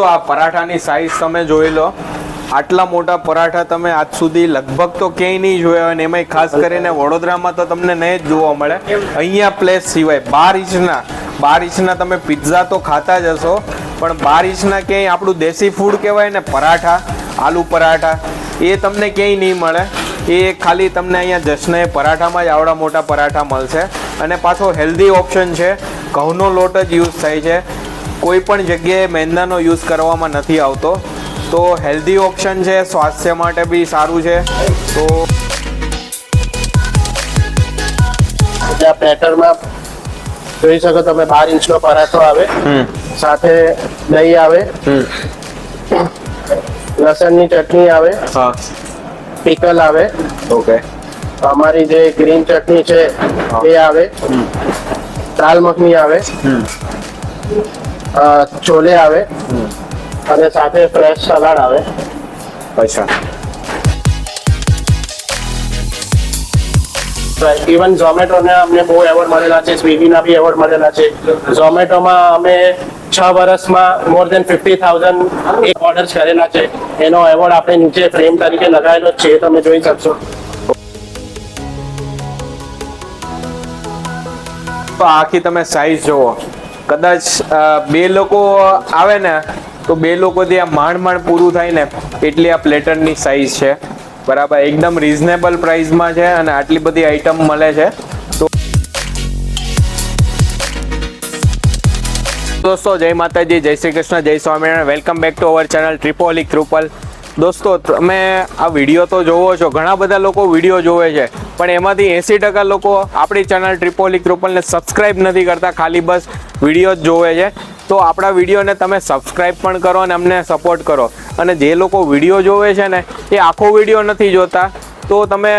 દોસ્તો, આ પરાઠાની સાઈઝ તમે જોઈ લો. આટલા મોટા પરાઠા તમે આજ સુધી લગભગ તો ક્યાંય નહીં જોયા હોય ને એમાંય ખાસ કરીને વડોદરામાં તો તમને નહીં જ જોવા મળે. અહીંયા પ્લેસ સિવાય બાર ઇંચના બાર ઇંચના તમે પિઝા તો ખાતા જ હશો, પણ બાર ઇંચના ક્યાંય આપણું દેશી ફૂડ કહેવાય ને, પરાઠા, આલુ પરાઠા, એ તમને ક્યાંય નહીં મળે. એ ખાલી તમને અહીંયા જશ્નએ પરાઠામાં જ આવડા મોટા પરાઠા મળશે. અને પાછો હેલ્ધી ઓપ્શન છે. ઘઉંનો લોટ જ યુઝ થાય છે. કોઈ પણ જગ્યાએ મેંદાનો યુઝ કરવામાં નથી આવતો. તો હેલ્ધી ઓપ્શન છે સ્વાસ્થ્ય માટે બી સારું છે. તો આ પ્લેટરમાં જોઈ શકો તમે બાર ઇંચનો પરાઠો આવે. સાથે દહીં આવે. લસણની ચટણી આવે. હા. પીકલ આવે. ઓકે. અમારી જે ગ્રીન ચટણી છે એ આવે. દાલ મખની આવે. છોલે આવે અને સાથે ફ્રેશ સલાડ આવે. અચ્છા. ઇવન ઝોમેટોને અમને બહુ એવોર્ડ મળેલા છે સ્વિગીના બી એવોર્ડ મળેલા છે. ઝોમેટોમાં અમે છ વર્ષમાં મોર દેન ફિફ્ટી થાઉઝન્ડ એક ઓર્ડર્સ કરેલા છે. એનો એવોર્ડ આપણે નીચે ફ્રેમ તરીકે લગાવેલો છે તમે જોઈ શકશો. તો આખી તમે સાઈઝ જુઓ. કદાચ બે લોકો આવે ને, તો બે લોકોથી આ માંડ માંડ પૂરું થાય ને, એટલી આ પ્લેટરની સાઈઝ છે. બરાબર, એકદમ રિઝનેબલ પ્રાઇસમાં છે અને આટલી બધી આઈટમ મળે છે. દોસ્તો, જય માતાજી, જય શ્રી કૃષ્ણ, જય Swaminarayan. Welcome back to our channel ટ્રિપોલિક ત્રુપલ દોસ્તો, તમે આ વીડિયો તો જોવો છો, ઘણા બધા લોકો વીડિયો જોવે છે, પણ એમાંથી એંસી ટકા લોકો આપણી ચેનલ ટ્રિપોલી ક્રુપલને સબસ્ક્રાઇબ નથી કરતા, ખાલી બસ વીડિયો જ જોવે છે. તો આપણા વિડીયોને તમે સબસ્ક્રાઇબ પણ કરો અને અમને સપોર્ટ કરો. અને જે લોકો વીડિયો જોવે છે ને, એ આખો વીડિયો નથી જોતા. તો તમે,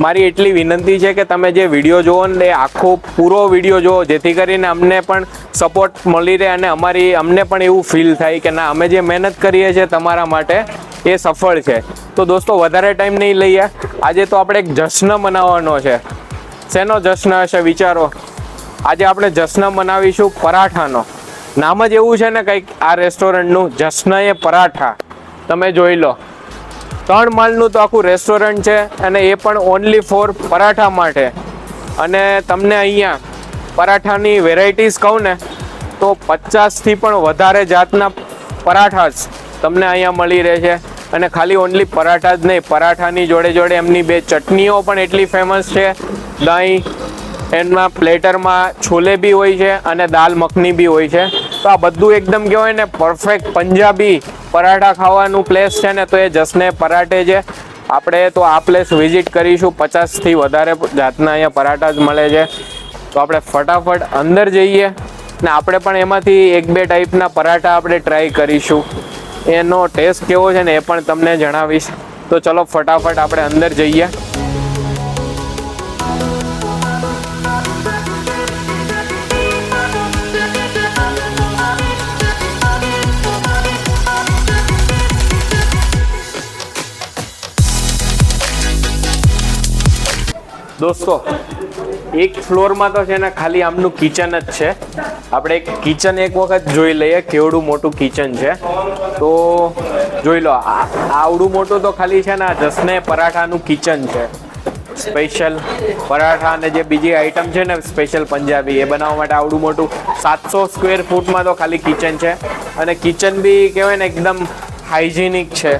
મારી એટલી વિનંતી છે કે તમે જે વીડિયો જોવો ને, એ આખો પૂરો વીડિયો જોવો જેથી કરીને અમને પણ સપોર્ટ મળી રહે અને અમારી, અમને પણ એવું ફીલ થાય કે ના, અમે જે મહેનત કરીએ છીએ તમારા માટે એ સફળ છે. તો દોસ્તો, વધારે ટાઈમ નહીં લઈએ. આજે તો આપણે એક જશ્ન મનાવવાનો છે. શેનો જશ્ન હશે વિચારો? આજે આપણે જશ્ન મનાવીશું પરાઠાનો. નામ જ એવું છે ને કંઈક, આ રેસ્ટોરન્ટનું જશ્ન એ પરાઠા. તમે જોઈ લો. ત્રણ માળનું તો આખું રેસ્ટોરન્ટ છે અને એ પણ ઓનલી ફોર પરાઠા માટે. અને તમને અહીંયા પરાઠાની વેરાયટીઝ કહું ને, તો પચાસથી પણ વધારે જાતના પરાઠા જ તમને અહીંયા મળી રહે છે અને ખાલી ઓનલી પરાઠા જ નહીં, પરાઠાની જોડે જોડે એમની બે ચટણીઓ પણ એટલી ફેમસ છે. દહીં, એમના પ્લેટરમાં છોલે બી હોય છે અને દાલ મખની બી હોય છે. તો આ બધું એકદમ કહેવાય ને પરફેક્ટ પંજાબી પરાઠા ખાવાનું પ્લેસ છે ને, તો એ જસને પરાઠે છે. આપણે તો આ પ્લેસ વિઝિટ કરીશું, પચાસથી વધારે જાતના અહીંયા પરાઠા જ મળે છે. તો આપણે ફટાફટ અંદર જઈએ ને, આપણે પણ એમાંથી એક બે ટાઈપના પરાઠા આપણે ટ્રાય કરીશું. એનો ટેસ્ટ કેવો છે ને એ પણ તમને જણાવીશ. તો ચલો ફટાફટ આપણે અંદર જઈએ. દોસ્તો એક ફ્લોરમાં તો છે ને ખાલી આમનું કિચન જ છે. આપણે એક કિચન એક વખત જોઈ લઈએ, કેવડું મોટું કિચન છે. તો જોઈ લો આવડું મોટું તો ખાલી છે ને આ જસને પરાઠાનું કિચન છે. સ્પેશિયલ પરાઠા અને જે બીજી આઈટમ છે ને સ્પેશિયલ પંજાબી, એ બનાવવા માટે આવડું મોટું સાતસો સ્ક્વેર ફૂટમાં તો ખાલી કિચન છે. અને કિચન બી કહેવાય ને એકદમ હાઇજેનિક છે.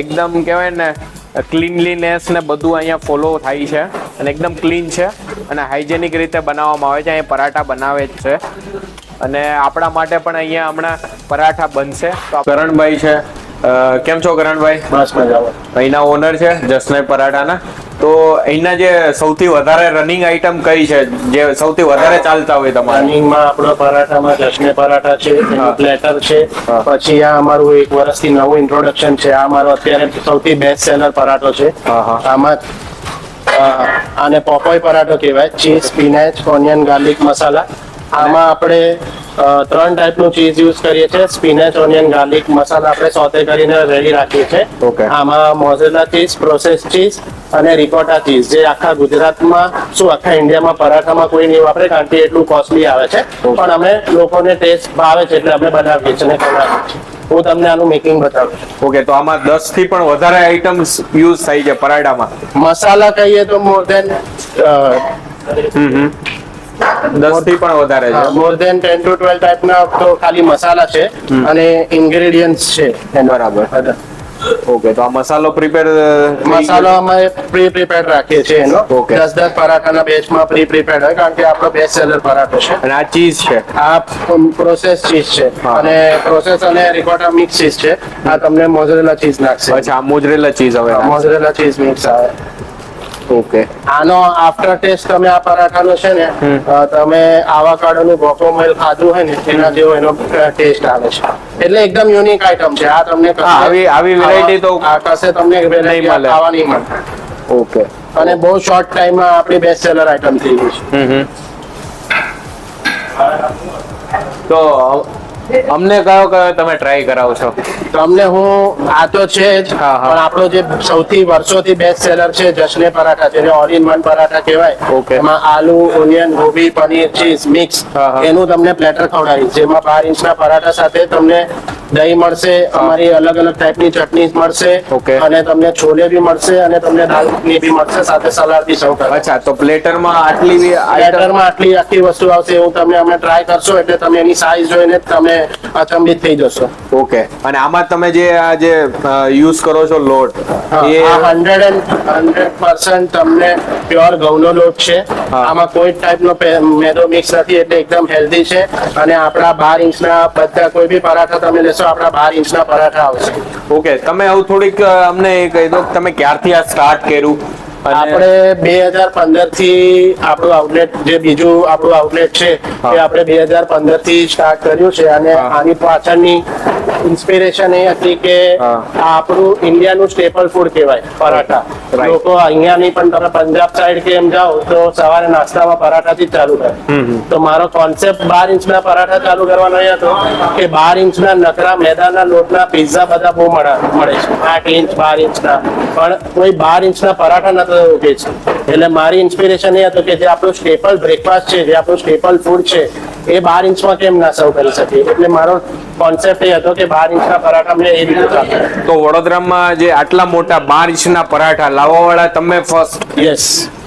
એકદમ કહેવાય ને ક્લીનલીનેસ ને બધું અહીંયા ફોલો થાય છે. અને એકદમ ક્લીન છે. અને હાઇજેનિક રીતે બનાવવામાં આવે છે. અહીંયા પરાઠા બનાવે જ છે. અને આપણા માટે પણ અહીંયા હમણાં પરાઠા બનશે. તો કરણભાઈ છે. કેમ છો કરણભાઈ? બસ મજામાં. અહીંના ઓનર છે જસનય પરાઠાના. તો અહીંના જે સૌથી વધારે રનિંગ આઈટમ કઈ છે? જે સૌથી વધારે ચાલતા હોય તમારે? રનિંગમાં આપણો પરાઠામાં જશ્ને પરાઠા છે પ્લેટર છે. પછી આ અમારું એક વર્ષથી નવું ઇન્ટ્રોડક્શન છે. આ અમારો અત્યારે સૌથી બેસ્ટ સેલર પરાઠો છે. આમાં આને પોપોય પરાઠો કહેવાય. Cheese spinach onion garlic masala આમાં આપણે ત્રણ ટાઈપનું ચીઝ યુઝ કરીએ છીએ. સ્પિનેચ ઓનિયન ગાર્લિક મસાલા આપણે સોતે કરીને રેડી રાખીએ છીએ. આમાં મોઝેલા ચીઝ પ્રોસેસ ચીઝ અને રિકોટા ચીઝ જે આખા ગુજરાતમાં શું આખા ઇન્ડિયામાં પરાઠામાં કોઈ નહીં વાપરે કારણ કે એટલું કોસ્ટલી આવે છે. પણ અમે લોકોને ટેસ્ટ ભાવે છે એટલે અમે બનાવીએ છીએ અને ખવડાવીએ છીએ. હું તમને આનું મેકિંગ બતાવું ઓકે તો આમાં દસથી પણ વધારે આઈટમ્સ યુઝ થાય છે પરાઠામાં મસાલા કહીએ તો મોર દેન દસથી પણ વધારે છે. More than ten to twelve ટાઈપના તો ખાલી મસાલા છે અને ઇન્ગ્રેડિયન્ટ છે. એના બરાબર. ઓકે તો આ મસાલો પ્રિપેર મસાલો અમે પ્રી પ્રિપેર રાખીએ છીએ એનો. ઓકે દસ દસ પરાઠાના બેચમાં પ્રી પ્રિપેર હોય કારણ કે આપણો બેસ્ટ સેલર પરાઠો છે. અને આ ચીઝ છે. આ પ્રોસેસ ચીઝ છે. અને પ્રોસેસ અને રિકોટા મિક્સ ચીઝ છે. આ તમને મોઝરેલા ચીઝ નાખશે. અચ્છા આ મોજરેલા ચીઝ હવે મોઝરેલા ચીઝ મિક્સ આવે. ઓકે આનો આફ્ટર ટેસ્ટ તમે આ પરાઠાનો છે ને તમે આવાકાડોનું ગોકોમેલ ખાધું હોય ને એના જેવો એનો ટેસ્ટ આવે છે. એટલે એકદમ યુનિક આઈટમ છે. આ તમને આવી- આવી વેરાયટી તો કશે તમને વેરાયટી. ખાવા નહીં મળે. ઓકે અને બહુ શોર્ટ ટાઈમમાં આપણી બેસ્ટ સેલર આઈટમ થઈ ગઈ છે. તો અમને કયો કયો તમે ટ્રાય કરાવો છો તમને હું આ તો છે જ. પણ આપણો જે સૌથી વર્ષોથી બેસ્ટ સેલર છે જશને પરાઠા જેને ઓલ ઇન વન પરાઠા કહેવાય. એમાં aloo onion gobi paneer cheese mix. એનું તમને પ્લેટર ખવડાવીશ જેમાં બાર ઇંચના પરાઠા સાથે તમને દહીં મળશે અમારી અલગ અલગ ટાઈપની ચટણી મળશે ઓકે. અને તમને છોલે બી મળશે અને તમને દાલ મખની બી મળશે સાથે સલાડ બી સર્વ કરશે. અચ્છા તો પ્લેટરમાં આટલી પ્લેટરમાં આટલી આખી વસ્તુ આવશે એવું તમે અમે ટ્રાય કરશો એટલે તમે એની સાઈઝ જોઈને તમે અચંબિત થઈ જશો. ઓકે. અને આમાં તમે જે આ જે યુઝ કરો છો લોટ એ આ હંડ્રેડ એન્ડ હંડ્રેડ પર્સન્ટ તમને પ્યોર ઘઉંનો લોટ છે. આમાં કોઈ ટાઈપનો મેદો મિક્સ નથી એટલે એકદમ હેલ્ધી છે. અને આપણા બાર ઇંચના બધા કોઈ બી પરાઠા તમે લેશો આપણા બાર ઇંચના પરાઠા આવશે. ઓકે તમે આવું થોડીક અમને કહી દો કે તમે ક્યારથી આ સ્ટાર્ટ કર્યું? આપણે બે હજાર પંદરથી આપણું આઉટલેટ જે બીજું આપણું આઉટલેટ છે તે એ આપણે બે હજાર પંદરથી સ્ટાર્ટ કર્યું છે અને આની પાછળની ઇન્સ્પિરેશન એ હતી કે આપણું ઇન્ડિયાનું સ્ટેપલ ફૂડ કહેવાય પરાઠા. લોકો અહીંયા નહીં પણ તમે પંજાબ સાઈડ કે એમ જાઓ તો સવારે નાસ્તામાં પરાઠાથી ચાલુ થાય. તો મારો કોન્સેપ્ટ બાર ઇંચના પરાઠા ચાલુ કરવાનો એ હતો કે બાર ઇંચના નકરા મેદાના લોટના પિઝા બધા બહુ મળે મળે છે. આઠ ઇંચ બાર ઇંચના. પણ કોઈ બાર ઇંચના પરાઠા નતો ઉગે છે. એટલે મારી ઇન્સ્પિરેશન એ હતું કે જે આપણું સ્ટેપલ બ્રેકફાસ્ટ છે જે આપણું સ્ટેપલ ફૂડ છે એ બાર ઇંચમાં કેમ ના સર્વ કરી શકીએ? એટલે મારો કોન્સેપ્ટ એ હતો કે બાર ઇંચના પરાઠા મેં એ રીતે તો વડોદરામાં જે આટલા મોટા બાર ઇંચના પરાઠા લાવવા વાળા તમે ફર્સ્ટ યસ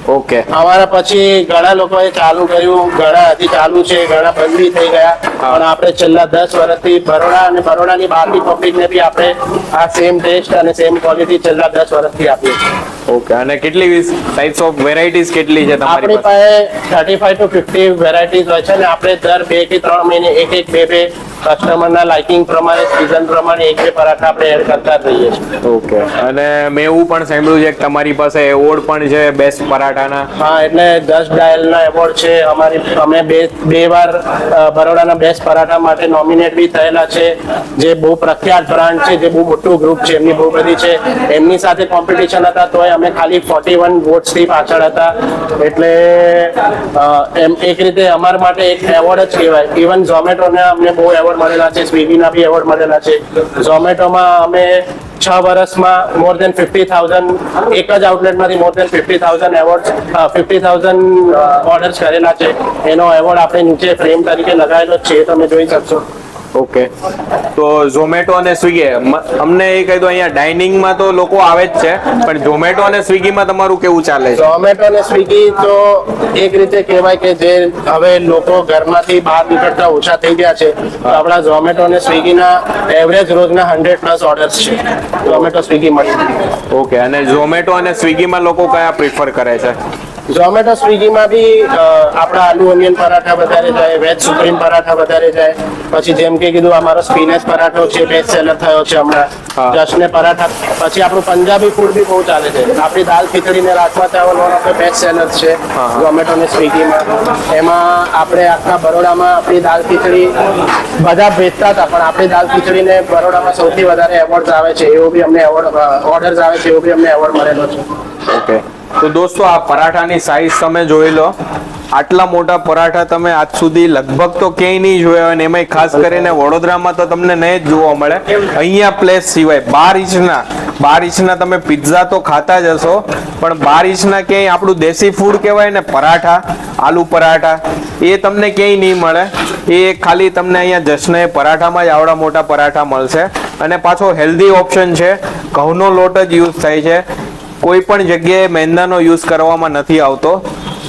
ઓકે. અમારા પછી ઘણા લોકોએ ચાલુ કર્યું ઘણા હજી ચાલુ છે ઘણા બંધ બી થઈ ગયા. પણ આપણે છેલ્લા દસ વર્ષથી બરોડા અને બરોડાની બહારની પબ્લિકને બી આપણે આ સેમ ટેસ્ટ અને સેમ ક્વોલિટી છેલ્લા દસ વર્ષથી આપીએ છીએ. ઓકે અને કેટલી ટાઈપ્સ ઓફ વેરાયટીઝ કેટલી છે તમારી આપણી પાસે? Thirty five to fifty varieties હોય છે અને આપણે દર બે કે ત્રણ મહિને એક એક બે બે કસ્ટમરના લાઇકિંગ પ્રમાણે સિઝન પ્રમાણે એક બે પરાઠા આપણે એડ કરતા રહીએ છીએ. ઓકે અને મેં એવું પણ સાંભળ્યું છે કે તમારી પાસે એવોર્ડ પણ છે બેસ્ટ પરાઠાના હા, એટલે દસ ડાયલના એવોર્ડ છે. અમારી અમે બે બે વાર બરોડાના બેસ્ટ પરાઠા માટે નોમિનેટ બી થયેલા છે. જે બહુ પ્રખ્યાત બ્રાન્ડ છે, જે બહુ મોટું ગ્રુપ છે, એમની બહુ બધી છે. એમની સાથે કોમ્પિટિશન હતા, તોય અમે ખાલી ફોર્ટી વન વોટ્સથી પાછળ હતા. એટલે એમ એક રીતે અમારા માટે એક એવોર્ડ જ કહેવાય. ઇવન ઝોમેટોને અમને બહુ એવોર્ડ મળેલા છે સ્વિગીના બી એવોર્ડ મળેલા છે. ઝોમેટોમાં અમે છ વર્ષમાં મોર દેન ફિફ્ટી થાઉઝન્ડ એક જ આઉટલેટમાંથી more than fifty thousand award fifty thousand orders કરેલા છે. એનો એવોર્ડ આપણે નીચે ફ્રેમ તરીકે લગાવેલો છે તમે જોઈ શકશો. ઓકે. તો ઝોમેટો અને સ્વિગી અમને એ કહી દો અહીંયા ડાઇનિંગમાં તો લોકો આવે જ છે પણ ઝોમેટો અને સ્વિગીમાં તમારું કેવું ચાલે છે? ઝોમેટો અને સ્વિગી તો એક રીતે કહેવાય કે જે હવે લોકો ઘરમાંથી બહાર નીકળતા ઓછા થઈ ગયા છે તો આપણા ઝોમેટો અને સ્વિગીના એવરેજ રોજના હંડ્રેડ પ્લસ ઓર્ડર્સ છે. ઝોમેટો સ્વિગી મળી. ઓકે અને ઝોમેટો અને સ્વિગીમાં લોકો કયા પ્રિફર કરે છે? ઝોમેટો સ્વિગીમાં બી આપણા આલુ ઓનિયન પરાઠા વધારે જાય વેજ સુપ્રીમ પરાઠા વધારે જાય પછી જેમ કે કીધું અમારો સ્પિનેચ પરાઠો છે બેસ્ટ સેલર થયો છે. હમણાં. જશને પરાઠા. પછી આપણું પંજાબી ફૂડ બી બહુ ચાલે છે. આપણી દાલ ખીચડી ને રાજમા ચાવલ આપણે બેસ્ટ સેલર છે. ઝોમેટો ને સ્વિગીમાં. એમાં આપણે આખા બરોડામાં આપણી દાલ ખીચડી બધા વેચતા હતા પણ આપણી દાલ ખીચડીને બરોડામાં સૌથી વધારે એવોર્ડ આવે છે એવો બી અમને એવોર્ડ ઓર્ડર્સ આવે છે એવો બી અમને એવોર્ડ મળેલો છે. ઓકે તો દોસ્તો, આ પરાઠાની સાઈઝ તમે જોઈ લો. આટલા મોટા પરાઠા તમે આજ સુધી લગભગ તો ક્યાંય નહીં જોયા હોય અને એમાંય ખાસ કરીને વડોદરામાં તો તમને નહીં જ જોવા મળે. અહીંયા પ્લેસ સિવાય બાર ઇંચના બાર ઇંચના તમે પિઝા તો ખાતા જ હશો, પણ બાર ઇંચના ક્યાંય આપણું દેશી ફૂડ કહેવાય ને, પરાઠા, આલુ પરાઠા, એ તમને ક્યાંય નહીં મળે. એ ખાલી તમને અહીંયા જશને પરાઠામાં જ આવડા મોટા પરાઠા મળશે. અને પાછો હેલ્ધી ઓપ્શન છે. ઘઉંનો લોટ જ યુઝ થાય છે. કોઈ પણ જગ્યાએ મેંદાનો યુઝ કરવામાં નથી આવતો.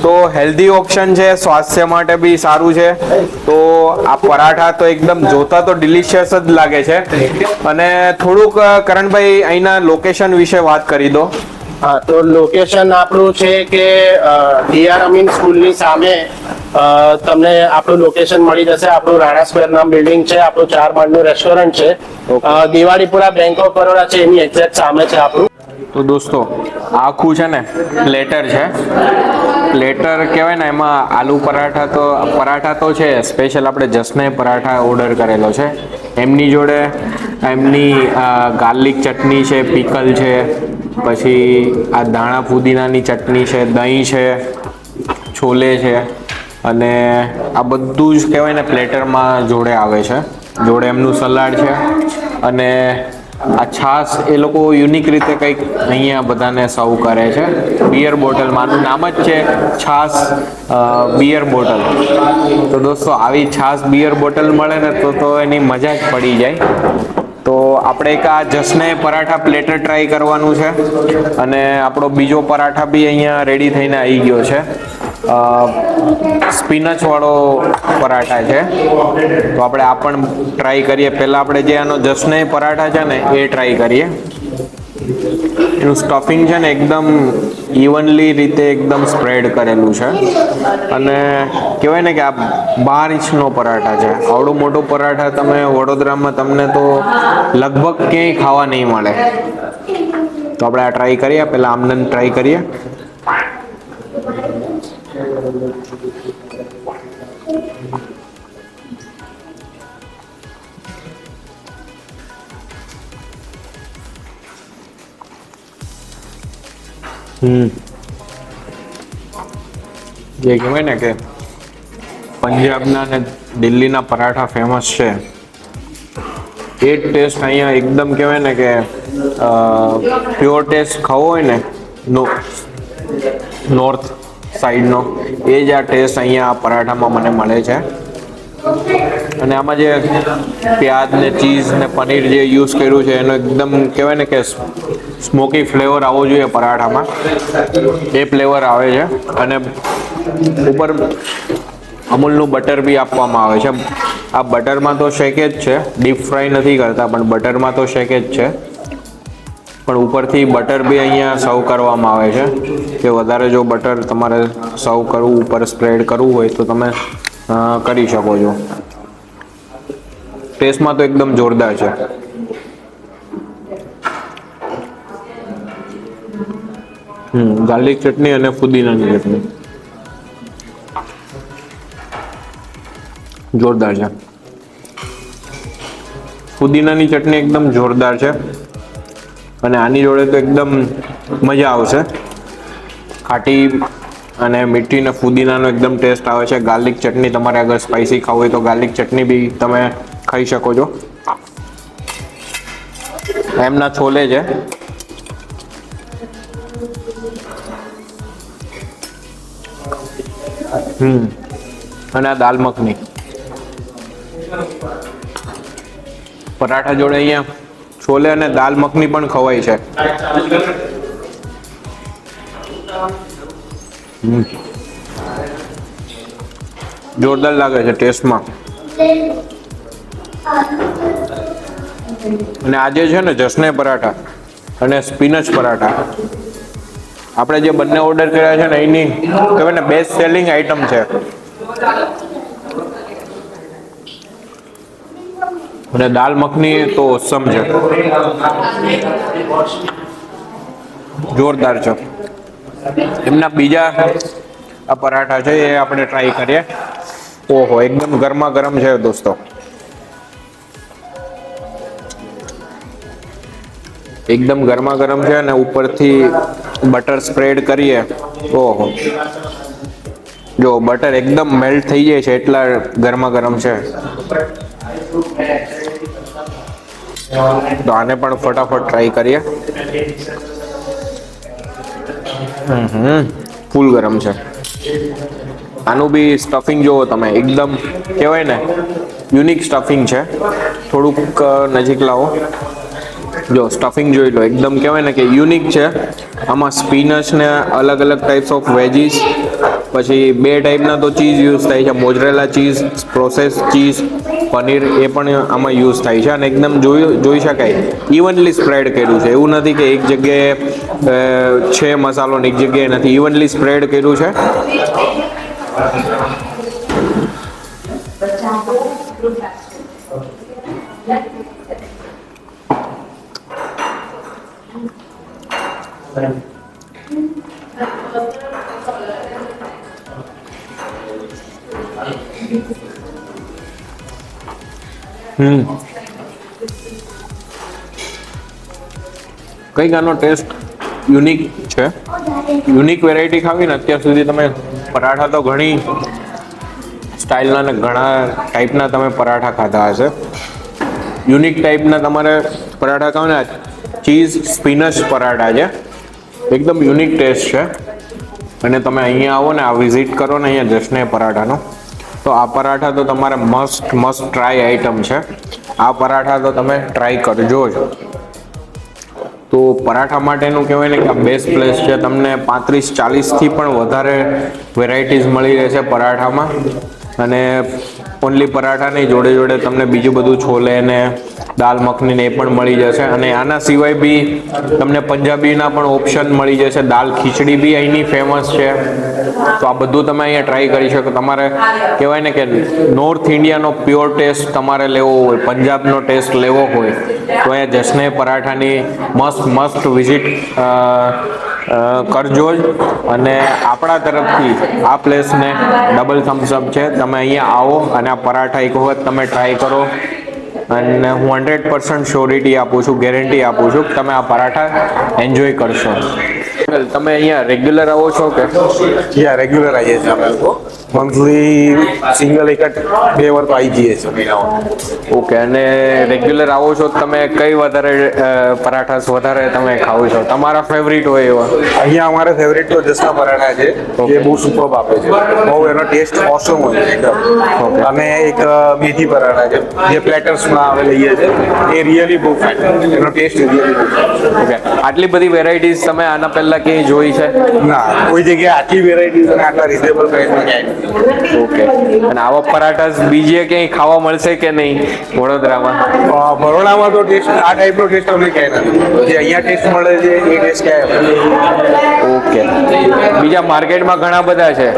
તો હેલ્ધી ઓપ્શન છે સ્વાસ્થ્ય માટે બી સારું છે. તો આ પરાઠા તો એકદમ જોતા તો ડિલિશિયસ જ લાગે છે. અને થોડુંક કરણભાઈ અહીંના લોકેશન વિશે વાત કરી દો. હા તો લોકેશન આપણું છે કે ડીઆર અમીન સ્કૂલની સામે તમને આપણું લોકેશન મળી જશે. આપણું રાણા સ્ક્વેર નામ બિલ્ડિંગ છે આપણું ચાર માળનું રેસ્ટોરન્ટ છે દિવાળીપુરા બેંક ઓફ બરોડા છે એની એક્ઝેક્ટ સામે છે આપણું. તો દોસ્તો, આખું છે ને પ્લેટર છે. પ્લેટર કહેવાય ને, એમાં આલુ પરાઠા તો પરાઠા તો છે સ્પેશિયલ આપણે જસને પરાઠા ઓર્ડર કરેલો છે. એમની જોડે, એમની ગાર્લિક ચટણી છે પીકલ છે, પછી આ દાણા ફુદીનાની ચટણી છે, દહીં છે, છોલે છે, અને આ બધું જ કહેવાય ને પ્લેટરમાં જોડે આવે છે. જોડે એમનું સલાડ છે, અને આ છાસ એ લોકો યુનિક રીતે કંઈક અહીંયા બધાને સર્વ કરે છે. બિયર બોટલ માનું નામ જ છે છાસ બિયર બોટલ તો દોસ્તો, આવી છાસ બિયર બોટલ મળે ને તો તો એની મજા જ પડી જાય. તો આપણે એક આ જસને પરાઠા પ્લેટર ટ્રાય કરવાનું છે અને આપણો બીજો પરાઠા બી અહીંયા રેડી થઈને આવી ગયો છે. સ્પિનચ વાળો પરાઠા છે. તો આપણે આ પણ ટ્રાય કરીએ. પહેલાં આપણે જે આનો જસને પરાઠા છે ને, એ ટ્રાય કરીએ. એનું સ્ટફિંગ છે ને એકદમ ઇવનલી રીતે એકદમ સ્પ્રેડ કરેલું છે. અને કહેવાય ને કે આ બાર ઇંચનો પરાઠા છે. આવડો મોટો પરાઠા તમે વડોદરામાં તમને તો લગભગ ક્યાંય ખાવા નહીં મળે. તો આપણે આ ટ્રાય કરીએ. પહેલાં આમને ટ્રાય કરીએ. હમ. જે કહેવાય ને કે પંજાબના ને દિલ્હીના પરાઠા ફેમસ છે. એ ટેસ્ટ અહીંયા એકદમ કહેવાય ને કે પ્યોર ટેસ્ટ ખાવો હોય ને, નો નોર્થ સાઈડનો એ જ આ ટેસ્ટ અહીંયા પરાઠામાં મને મળે છે. અને આમાં જે પ્યાજ ને ચીઝ ને પનીર જે યુઝ કર્યું છે, એનો એકદમ કહેવાય ને કે સ્મોકી ફ્લેવર આવવો જોઈએ પરાઠામાં. એ ફ્લેવર આવે છે. અને ઉપર અમૂલનું બટર બી આપવામાં આવે છે. આ બટરમાં તો શેકે જ છે. ડીપ ફ્રાય નથી કરતા, પણ બટરમાં તો શેકે જ છે. પણ ઉપરથી બટર બી અહીંયા સર્વ કરવામાં આવે છે. કે વધારે જો બટર તમારે સર્વ કરવું, ઉપર સ્પ્રેડ કરવું હોય તો તમે કરી શકો છો. ટેસ્ટમાં તો એકદમ જોરદાર છે. હમ ગાર્લિક ચટણી અને ફુદીનાની ચટણી. જોરદાર છે. ફુદીનાની ચટણી એકદમ જોરદાર છે. અને આની જોડે તો એકદમ મજા આવશે. ખાટી અને મીઠી ને ફુદીનાનો એકદમ ટેસ્ટ આવે છે. ગાર્લિક ચટણી તમારે અગર સ્પાઇસી ખાવું હોય તો ગાર્લિક ચટણી બી તમે ખાઈ શકો છો. એમના છોલે છે. હમ. અને આ દાલ મખની. પરાઠા જોડે અહીંયા છોલે અને દાલ મખની પણ ખવાય છે. જોરદાર લાગે છે ટેસ્ટમાં. અને આજે છે ને જસને પરાઠા અને સ્પિનચ પરાઠા. આપણે જે બંને ઓર્ડર કર્યા છે ને, એની કહેવાય ને બેસ્ટ સેલિંગ આઈટમ છે. અને દાલ મખની તો ઓસમ છે. જોરદાર છે. એમના બીજા આ પરાઠા છે, એ આપણે ટ્રાય કરીએ. ઓહો, એકદમ ગરમા ગરમ છે દોસ્તો. એકદમ ગરમા ગરમ છે અને ઉપરથી બટર સ્પ્રેડ કરીએ. ઓહો. જો બટર એકદમ મેલ્ટ થઈ જાય છે, એટલા ગરમા ગરમ છે. તો આને પણ ફટાફટ ટ્રાય કરીએ. ફૂલ ગરમ છે. આનું બી સ્ટફિંગ જુઓ તમે, એકદમ કહેવાય ને યુનિક સ્ટફિંગ છે. થોડુંક નજીક લાવો. જો સ્ટફિંગ જોઈ લો, એકદમ કહેવાય ને કે યુનિક છે. આમાં સ્પિનચ ને અલગ અલગ ટાઈપ્સ ઓફ વેજીસ પછી બે ટાઈપના તો ચીઝ યુઝ થાય છે. Mozzarella cheese process cheese paneer એ પણ આમાં યુઝ થાય છે અને એકદમ જોઈ જોઈ શકાય. ઇવનલી સ્પ્રેડ કર્યું છે. એવું નથી કે એક જગ્યાએ છે મસાલો એક જગ્યાએ નથી. ઇવનલી સ્પ્રેડ કર્યું છે. હમ. કઈ આનો ટેસ્ટ યુનિક છે? યુનિક વેરાયટી ખાવી ને અત્યાર સુધી તમે પરાઠા તો ઘણી સ્ટાઇલના ને ઘણા ટાઈપના તમે પરાઠા ખાધા હશે. યુનિક ટાઈપના તમારે પરાઠા ખાવ ને ચીઝ સ્પિનચ પરાઠા છે. એકદમ યુનિક ટેસ્ટ છે. અને તમે અહીંયા આવો ને આ વિઝિટ કરો ને અહીંયા જશને પરાઠાનો. તો આ પરાઠા તો તમારે મસ્ટ મસ્ટ ટ્રાય આઈટમ છે. આ પરાઠા તો તમે ટ્રાય કરજો જ. તો પરાઠા માટેનું કહેવાય ને કે આ બેસ્ટ પ્લેસ છે. તમને પાંત્રીસ ચાલીસથી પણ વધારે વેરાયટીઝ મળી રહેશે પરાઠામાં. અને ઓનલી પરાઠાની જોડે જોડે તમને બીજું બધું છોલે ને દાલ મખની ને એ પણ મળી જશે. અને આના સિવાય બી તમને પંજાબીના પણ ઓપ્શન મળી જશે. દાલ ખીચડી બી અહીંની ફેમસ છે. તો આ બધું તમે અહીંયા ટ્રાય કરી શકો. તમારે કહેવાય ને કે નોર્થ ઇન્ડિયાનો પ્યોર ટેસ્ટ તમારે લેવો હોય, પંજાબનો ટેસ્ટ લેવો હોય, તો અહીંયા જશને પરાઠાની મસ્ત મસ્ત વિઝિટ કરજો જ. અને આપણા તરફથી આ પ્લેસને ડબલ થમ્સઅપ છે. તમે અહીંયા આવો અને આ પરાઠા એક વખત તમે ટ્રાય કરો. અને હું હંડ્રેડ પર્સન્ટ શ્યોરિટી આપું છું ગેરંટી આપું છું કે તમે આ પરાઠા એન્જોય કરશો. તમે અહીંયા રેગ્યુલર આવો છો કે? અહીંયા રેગ્યુલર આવીએ છીએ અમે લોકો મંથલી સિંગલ એક બે વાર તો આવી જઈએ મહિનામાં ઓકે અને રેગ્યુલર આવો છો તમે કઈ વધારે પરાઠા વધારે તમે ખાઓ છો? તમારા ફેવરિટ હોય એવા? અહીંયા અમારે ફેવરેટ તો જસના પરાઠા છે જે બહુ સુપરબ આપે છે. બહુ એનો ટેસ્ટ ઓસમ હોય છે એકદમ. અને એક મેથી પરાઠા છે જે પ્લેટર્સમાં આવે લઈએ છીએ. એ રિયલી બહુ ફાઇન એનો ટેસ્ટ રિયલી ઓકે. આટલી બધી વેરાયટીઝ તમે આના પહેલા ક્યાંય જોઈ છે? ના કોઈ જગ્યાએ આટલી વેરાયટીઝ અને આટલા રિઝનેબલ પ્રાઇસમાં ક્યાંય ઓકે અને આવા પરાઠાસ બીજે ક્યાંય ખાવા મળશે કે નહીં વડોદરામાં? વડોદરામાં તો ટેસ્ટ આ ટાઈપનો ટેસ્ટ અમને ક્યાંય નથી. જે અહીંયા ટેસ્ટ મળે છે એ ટેસ્ટ ક્યાંય ઓકે. બીજા માર્કેટમાં ઘણા બધા છે.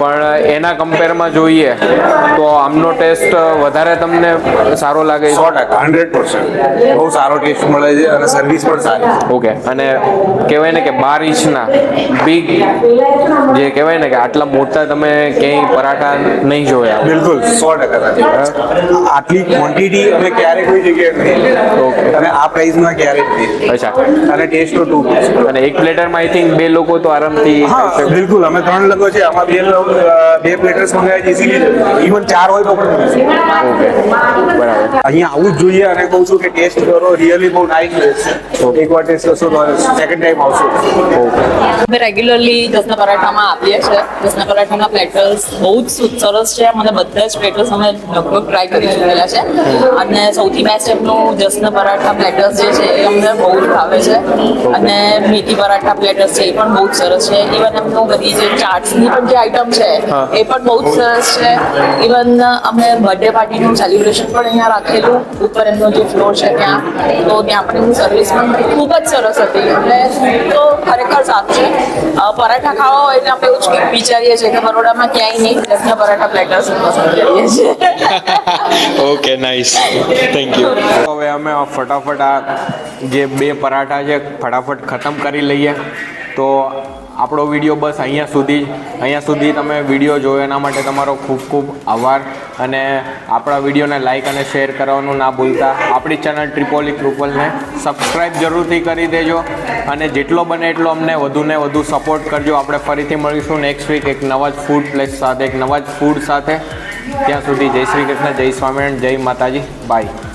પણ એના કમ્પેરમાં જોઈએ તો આમનો ટેસ્ટ વધારે તમને સારો લાગે સો ટકા હંડ્રેડ પર્સન્ટ બહુ સારો ટેસ્ટ મળે છે અને સર્વિસ પણ સારી ઓકે. અને કહેવાય ને કે બાર ઇંચના બિગ જે કહેવાય ને કે આટલા મોટા તમે ક્યાંય પરાઠા નહીં જોયા. બિલકુલ. સો ટકા આટલી ક્વોન્ટિટી અમે ક્યારે કોઈ જગ્યાએ નહીં. અને આ પ્રાઇસમાં ક્યારે નથી અચ્છા. અને ટેસ્ટ તો ટુ અને એક પ્લેટરમાં આઈ થિંક બે લોકો તો આરામથી. બિલકુલ. અમે ત્રણ લોકો છે આમાં બે લોકો, બે પ્લેટર્સ મંગાવ્યા છે ઇઝીલી ઇવન ચાર હોય તો પણ ઓકે બરાબર. અહીંયા આવું જ જોઈએ અને કહું છું કે ટેસ્ટ કરો. રિયલી બહુ નાઇસ છે. એકવાર ટેસ્ટ કરશો તો સેકન્ડ ટાઈમ આવશો. ઓકે અમે રેગ્યુલરલી દસના પરાઠામાં આપીએ છીએ. દસના પરાઠાના પ્લેટર્સ બહુ જ સરસ છે. મને બધા જ પ્લેટર્સ અમે લગભગ ટ્રાય કરી ચૂકેલા છે. અને સૌથી બેસ્ટ એમનું જસના પરાઠા પ્લેટર્સ જે છે એ અમને બહુ જ ભાવે છે. અને મેથી પરાઠા પ્લેટર્સ છે એ પણ બહુ જ સરસ છે. ઇવન એમનું બધી જે ચાટ્સની પણ જે આઈટમ છે એ પણ બહુ જ સરસ છે. ઇવન અમે બર્થડે પાર્ટીનું સેલિબ્રેશન પણ અહીંયા રાખેલું. ઉપર એમનો જે ફ્લોર છે ત્યાં. તો ત્યાં પણ એમની સર્વિસ પણ ખૂબ જ સરસ હતી. એટલે તો ખરેખર સાચું. છે પરાઠા ખાવા હોય એટલે આપણે એવું જ વિચારીએ છીએ કે બરોડામાં ક્યાંય નહીં લસના પરાઠા પ્લેટર પસંદ કરીએ છીએ. ઓકે નાઇસ થેન્ક યુ હવે અમે ફટાફટ આ જે બે પરાઠા છે ફટાફટ ખતમ કરી લઈએ. તો આપણો વીડિયો બસ અહીંયા સુધી અહીંયા સુધી તમે વીડિયો જોયો એના માટે તમારો ખૂબ ખૂબ આભાર. અને આપણા વિડીયોને લાઈક અને શેર કરવાનું ના ભૂલતા. આપણી ચેનલ ટ્રિપોલી ક્રુપલને સબસ્ક્રાઈબ જરૂરથી કરી દેજો. અને જેટલો બને એટલો અમને વધુ ને વધુ સપોર્ટ કરજો. આપણે ફરીથી મળીશું નેક્સ્ટ વીક એક નવા જ ફૂડ પ્લેસ સાથે, એક નવા જ ફૂડ સાથે. ત્યાં સુધી જય શ્રી કૃષ્ણ, જય સ્વામિનારાયણ, જય માતાજી. બાય